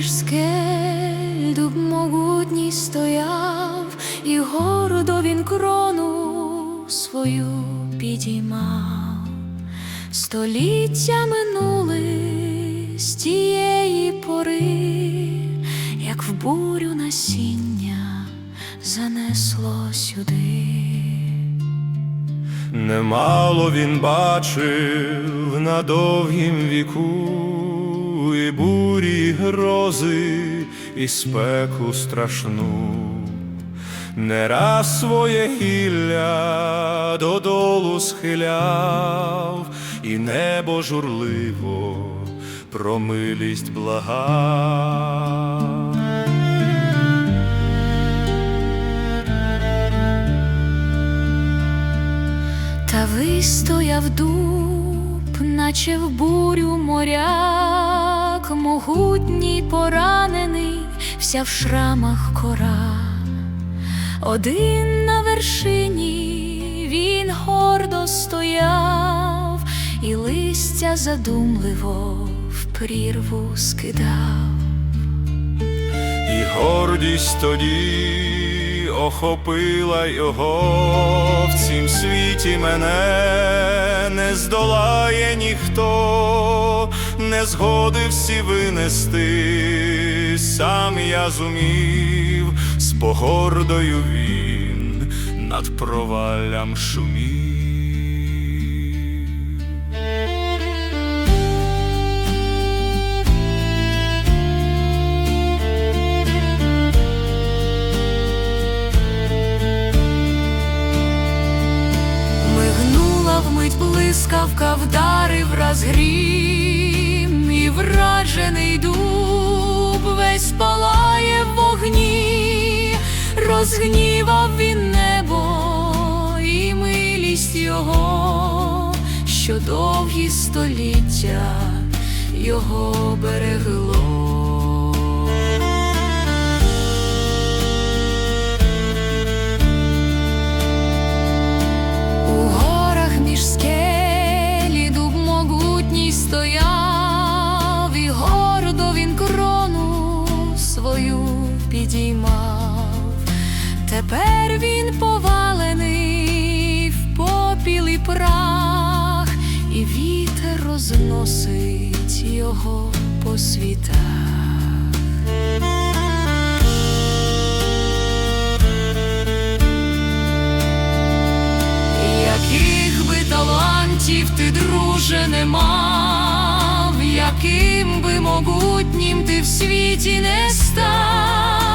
між скель дуб могутній стояв, і гордо він крону свою підіймав. Століття минули з тієї пори, як в бурю насіння занесло сюди. Немало він бачив на довгім віку, і бурі, грози, і спеку страшну. Не раз своє гілля додолу схиляв, і небо журливо про милість благав. Та вистояв дуб, наче в бурю могутній поранений, вся в шрамах кора. Один на вершині він гордо стояв, і листя задумливо в прірву скидав. І гордість тоді охопила його в цім світі мене не здолає ніхто, не згодився винести, сам я зумів, з погордою він над проваллям шумів. Блискавка, вдарив раз грім, вражений дуб весь палає в вогні, розгнівав він небо і милість його, що довгі століття його берегло. Підіймав. Тепер він повалений в попіл і прах, і вітер розносить його по світах. Яких би талантів ти, друже, не мав, яким би могутнім ти в світі не став,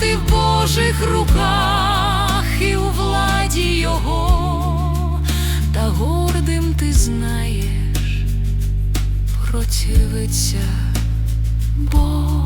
ти в Божих руках і у владі Його, та гордим ти знаєш, противиться Бог.